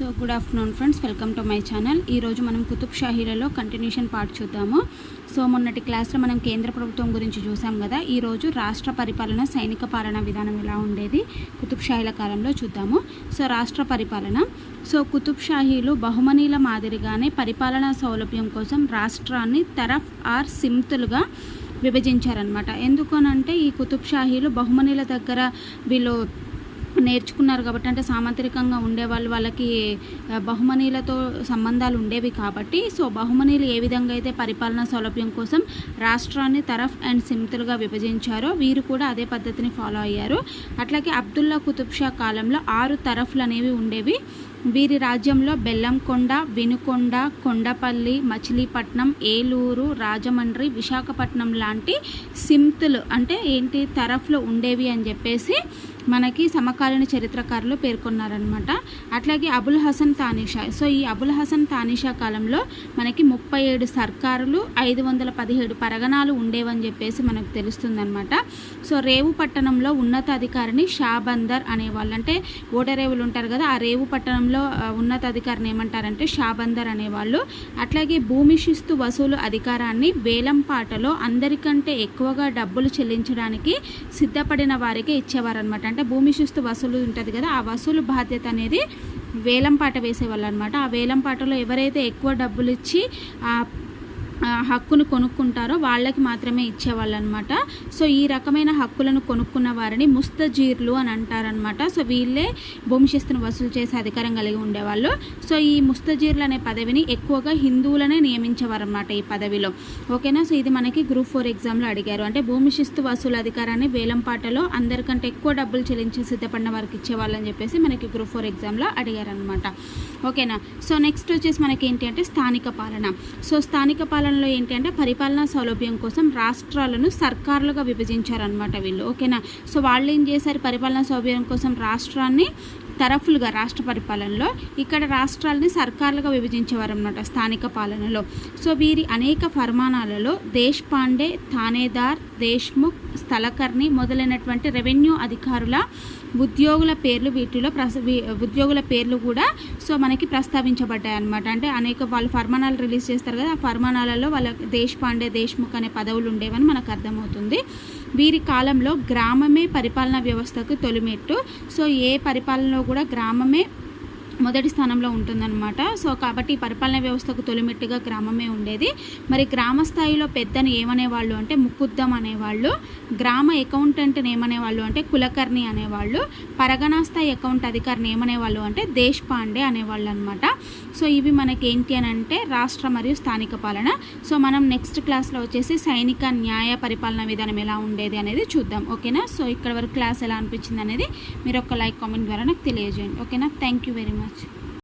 So good afternoon friends welcome to my channel. ఈరోజు మనం కుతుబ్ షాహీలలో కంటిన్యూషన్ పార్ట్ చూద్దాము. సో మొన్నటి క్లాస్లో మనం కేంద్ర ప్రభుత్వం గురించి చూసాం కదా ఈరోజు రాష్ట్ర పరిపాలన సైనిక పాలన విధానం ఎలా ఉండేది? కుతుబ్ షాహీల కాలంలో చూద్దాము. సో రాష్ట్ర పరిపాలన. సో కుతుబ్ షాహీలు బహుమనీల మాదిరిగానే పరిపాలనా సౌలభ్యం కోసం రాష్ట్రాన్ని తరఫ్ ఆర్ సిమ్తులుగా విభజించారనమాట ఎందుకనంటే ఈ కుతుబ్ షాహీలు బహుమనీల దగ్గర వీళ్ళు నేర్చుకున్నారు కాబట్టి అంటే సామంత్రికంగా ఉండేవాళ్ళు వాళ్ళకి బహుమనీలతో సంబంధాలు ఉండేవి కాబట్టి సో బహుమనీలు ఏ విధంగా అయితే పరిపాలనా సౌలభ్యం కోసం రాష్ట్రాన్ని తరఫ్ అండ్ సిమ్తులుగా విభజించారో వీరు కూడా అదే పద్ధతిని ఫాలో అయ్యారు. అట్లాగే అబ్దుల్లా కుతుబ్ షా కాలంలో ఆరు తరఫ్లు అనేవి ఉండేవి. వీరి రాజ్యంలో బెల్లంకొండ వినుకొండ కొండపల్లి మచిలీపట్నం ఏలూరు రాజమండ్రి విశాఖపట్నం లాంటి సిమ్తులు అంటే ఏంటి తరఫ్లు ఉండేవి అని చెప్పేసి మనకి సమకాలీన చరిత్రకారులు పేర్కొన్నారనమాట అట్లాగే అబుల్ హసన్ తానిషా. సో ఈ అబుల్ హసన్ తానిషా కాలంలో మనకి ముప్పై ఏడు సర్కారులు ఐదు వందల పదిహేడు పరగణాలు ఉండేవని చెప్పేసి మనకు తెలుస్తుందనమాట సో రేవు పట్టణంలో ఉన్నతాధికారిని షాబందర్ అనేవాళ్ళు. అంటే ఓడరేవులు ఉంటారు కదా ఆ రేవు పట్టణంలో ఉన్నతాధికారిని ఏమంటారంటే షాబందర్ అనేవాళ్ళు. అట్లాగే భూమి శిస్తు వసూలు అధికారాన్ని వేలంపాటలో అందరికంటే ఎక్కువగా డబ్బులు చెల్లించడానికి సిద్ధపడిన వారికి ఇచ్చేవారనమాట అంటే భూమి శిస్తు వసూలు ఉంటుంది కదా ఆ వసూలు బాధ్యత అనేది వేలంపాట వేసేవాళ్ళు అనమాట ఆ వేలంపాటలో ఎవరైతే ఎక్కువ డబ్బులు ఇచ్చి ఆ హక్కును కొనుక్కుంటారో వాళ్ళకి మాత్రమే ఇచ్చేవాళ్ళు అనమాట సో ఈ రకమైన హక్కులను కొనుక్కున్న వారిని ముస్తజీర్లు అని అంటారనమాట. సో వీళ్ళే భూమిశిస్తును వసూలు చేసే అధికారం కలిగి ఉండేవాళ్ళు. సో ఈ ముస్తజీర్లు అనే పదవిని ఎక్కువగా హిందువులనే నియమించేవారనమాట ఈ పదవిలో. ఓకేనా? సో ఇది మనకి గ్రూప్ ఫోర్ ఎగ్జామ్లో అడిగారు. అంటే భూమిశిస్తు వసూలు అధికారాన్ని వేలంపాటలో అందరికంటే ఎక్కువ డబ్బులు చెల్లించి సిద్ధపడిన వారికి ఇచ్చేవాళ్ళని చెప్పేసి మనకి గ్రూప్ ఫోర్ ఎగ్జామ్లో అడిగారనమాట. ఓకేనా? సో నెక్స్ట్ వచ్చేసి మనకి ఏంటి అంటే స్థానిక పాలన. సో స్థానిక పాలన పాలనలో ఏంటి అంటే పరిపాలనా సౌలభ్యం కోసం రాష్ట్రాలను సర్కారులుగా విభజించారనమాట వీళ్ళు. ఓకేనా? సో వాళ్ళు ఏం చేశారు? పరిపాలనా సౌలభ్యం కోసం రాష్ట్రాన్ని తరఫులుగా రాష్ట్ర పరిపాలనలో ఇక్కడ రాష్ట్రాలని సర్కారులుగా విభజించేవారు అన్నమాట స్థానిక పాలనలో. సో వీరి అనేక ఫర్మానాలలో దేశ్ పాండే థానేదార్ దేశ్ముఖ్ స్థలకర్ణి మొదలైనటువంటి రెవెన్యూ అధికారుల ఉద్యోగుల పేర్లు వీటిలో ప్రస వీ- ఉద్యోగుల పేర్లు కూడా సో మనకి ప్రస్తావించబడ్డాయి అనమాట అంటే అనేక వాళ్ళు ఫర్మానాలు రిలీజ్ చేస్తారు కదా ఆ ఫర్మానాలలో వాళ్ళ దేశ్ పాండే దేశ్ముఖ్ అనే పదవులు ఉండేవని మనకు అర్థమవుతుంది. వీరి కాలంలో గ్రామమే పరిపాలనా వ్యవస్థకు తొలిమెట్టు. సో ఏ పరిపాలనలో కూడా గ్రామమే మొదటి స్థానంలో ఉంటుందన్నమాట. సో కాబట్టి పరిపాలన వ్యవస్థకు తొలిమెట్టుగా గ్రామమే ఉండేది. మరి గ్రామ స్థాయిలో పెద్దని ఏమనేవాళ్ళు అంటే ముక్కుద్దం అనేవాళ్ళు గ్రామ అకౌంటెంట్ని ఏమనేవాళ్ళు అంటే కులకర్ణి అనేవాళ్ళు పరగణా స్థాయి అకౌంట్ అధికారిని ఏమనేవాళ్ళు అంటే దేశ్ పాండే అనేవాళ్ళు అనమాట సో ఇవి మనకి ఏంటి అని అంటే రాష్ట్ర మరియు స్థానిక పాలన. సో మనం నెక్స్ట్ క్లాస్లో వచ్చేసి సైనిక న్యాయ పరిపాలన విధానం ఎలా ఉండేది అనేది చూద్దాం. ఓకేనా? సో ఇక్కడ వరకు క్లాస్ ఎలా అనిపించింది అనేది మీరు ఒక లైక్ కామెంట్ ద్వారా నాకు తెలియజేయండి. ఓకేనా? Thank you very much. Much